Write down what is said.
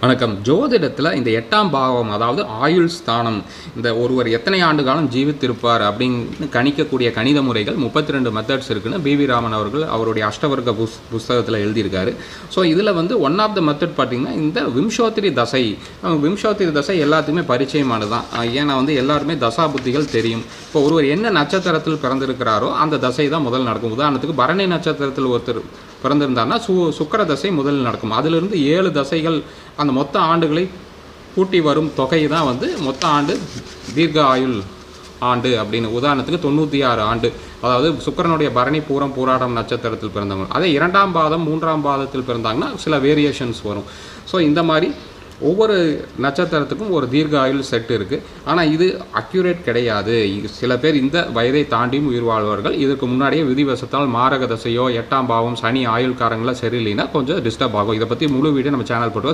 வணக்கம். ஜோதிடத்தில் இந்த எட்டாம் பாவம் அதாவது ஆயுள் ஸ்தானம் இந்த ஒருவர் எத்தனை ஆண்டு காலம் ஜீவித்திருப்பார் அப்படின்னு கணிக்கக்கூடிய கணித முறைகள் முப்பத்தி ரெண்டு மெத்தட்ஸ் இருக்குன்னு பிவி ராமன் அவர்கள் அவருடைய அஷ்டவர்க்க புஸ் புஸ்தகத்தில் எழுதியிருக்காரு. ஸோ இதில் வந்து ஒன் ஆஃப் த மெத்தட் பார்த்தீங்கன்னா இந்த விம்சோத்திரி தசை விம்சோத்திரி தசை எல்லாத்துக்குமே பரிச்சயமானது தான் ஏன்னா வந்து எல்லாருமே தசா புத்திகள் தெரியும். இப்போ ஒருவர் என்ன நட்சத்திரத்தில் பிறந்திருக்கிறாரோ அந்த தசை தான் முதல் நடக்கும். உதாரணத்துக்கு பரணி நட்சத்திரத்தில் ஒருத்தர் பிறந்திருந்தாருன்னா சு சுக்கர தசை முதலில் நடக்கும். அதிலிருந்து ஏழு தசைகள் அந்த மொத்த ஆண்டுகளை கூட்டி வரும் தொகை தான் வந்து மொத்த ஆண்டு தீர்க்க ஆயுள் ஆண்டு அப்படின்னு. உதாரணத்துக்கு தொண்ணூற்றி ஆறு ஆண்டு. அதாவது சுக்கரனுடைய பரணி பூரம் பூராடம் நட்சத்திரத்தில் பிறந்தவங்க. அதே இரண்டாம் பாதம் மூன்றாம் பாதத்தில் பிறந்தாங்கன்னா சில வேரியேஷன்ஸ் வரும். ஸோ இந்த மாதிரி ஒவ்வொரு நட்சத்திரத்துக்கும் ஒரு தீர்க்க ஆயுள் செட் இருக்குது ஆனால் இது அக்யூரேட் கிடையாது. சில பேர் இந்த வயதை தாண்டியும் உயிர் வாழ்வார்கள். இதற்கு முன்னாடியே விதிவசத்தால் மாரக தசையோ எட்டாம் பாவம் சனி ஆயுள்காரங்களோ சரியில்லைன்னா கொஞ்சம் டிஸ்டர்ப் ஆகும். இதை பற்றி முழு வீடியோ நம்ம சேனல் போட்டு